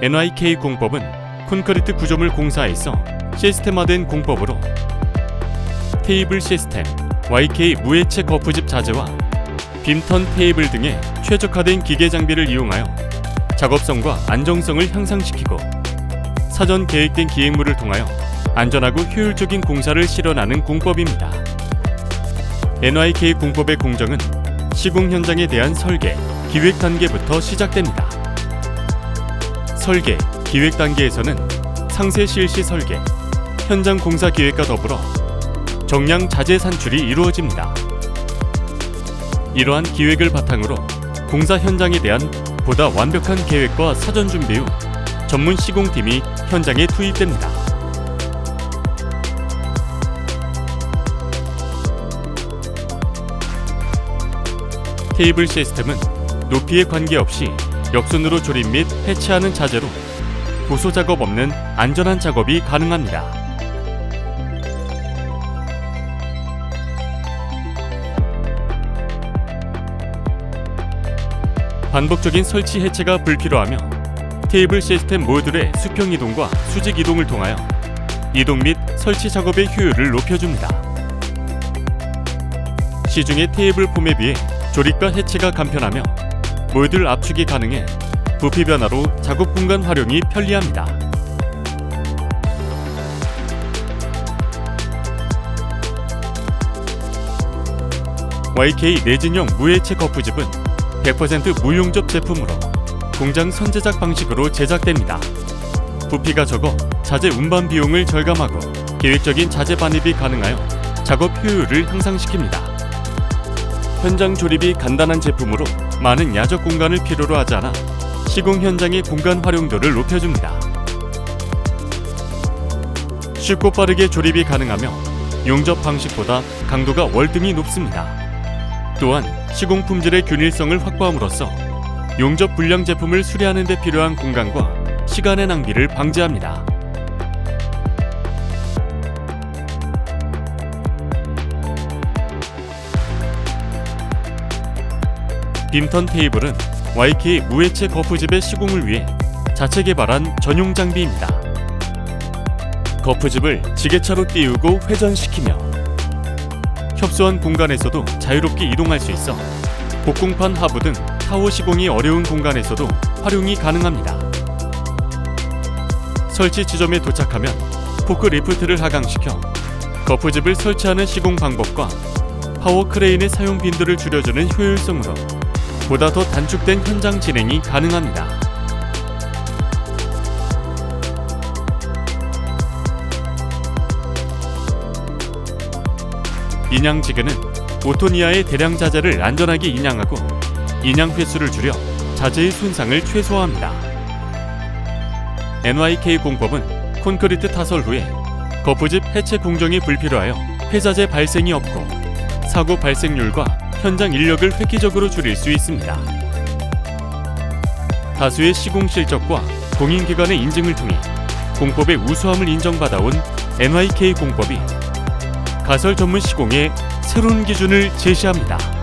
NYK 공법은 콘크리트 구조물 공사에서 시스템화된 공법으로 테이블 시스템, YK 무해체 거푸집 자재와 빔턴 테이블 등의 최적화된 기계 장비를 이용하여 작업성과 안정성을 향상시키고 사전 계획된 기획물을 통하여 안전하고 효율적인 공사를 실현하는 공법입니다. NYK 공법의 공정은 시공 현장에 대한 설계, 기획 단계부터 시작됩니다. 설계, 기획 단계에서는 상세 실시 설계, 현장 공사 기획과 더불어 정량 자재 산출이 이루어집니다. 이러한 기획을 바탕으로 공사 현장에 대한 보다 완벽한 계획과 사전 준비 후 전문 시공팀이 현장에 투입됩니다. 테이블 시스템은 높이에 관계없이 역순으로 조립 및 해체하는 자재로 고소 작업 없는 안전한 작업이 가능합니다. 반복적인 설치 해체가 불필요하며 테이블 시스템 모듈의 수평 이동과 수직 이동을 통하여 이동 및 설치 작업의 효율을 높여줍니다. 시중의 테이블 폼에 비해 조립과 해체가 간편하며 모듈 압축이 가능해 부피 변화로 작업 공간 활용이 편리합니다. YK 내진형 무해체 거푸집은 100% 무용접 제품으로 공장 선제작 방식으로 제작됩니다. 부피가 적어 자재 운반 비용을 절감하고 계획적인 자재 반입이 가능하여 작업 효율을 향상시킵니다. 현장 조립이 간단한 제품으로 많은 야적 공간을 필요로 하지 않아 시공 현장의 공간 활용도를 높여줍니다. 쉽고 빠르게 조립이 가능하며 용접 방식보다 강도가 월등히 높습니다. 또한 시공 품질의 균일성을 확보함으로써 용접 불량 제품을 수리하는 데 필요한 공간과 시간의 낭비를 방지합니다. 빔턴 테이블은 YK 무해체 거푸집의 시공을 위해 자체 개발한 전용 장비입니다. 거푸집을 지게차로 띄우고 회전시키며 협소한 공간에서도 자유롭게 이동할 수 있어 복공판 하부 등 타워 시공이 어려운 공간에서도 활용이 가능합니다. 설치 지점에 도착하면 포크 리프트를 하강시켜 거푸집을 설치하는 시공 방법과 파워 크레인의 사용 빈도를 줄여주는 효율성으로 보다 더 단축된 현장 진행이 가능합니다. 인양지게는 오토니아의 대량 자재를 안전하게 인양하고 인양 횟수를 줄여 자재의 손상을 최소화합니다. NYK 공법은 콘크리트 타설 후에 거푸집 해체 공정이 불필요하여 폐자재 발생이 없고 사고 발생률과 현장 인력을 획기적으로 줄일 수 있습니다. 다수의 시공 실적과 공인기관의 인증을 통해 공법의 우수함을 인정받아온 NYK 공법이 가설 전문 시공의 새로운 기준을 제시합니다.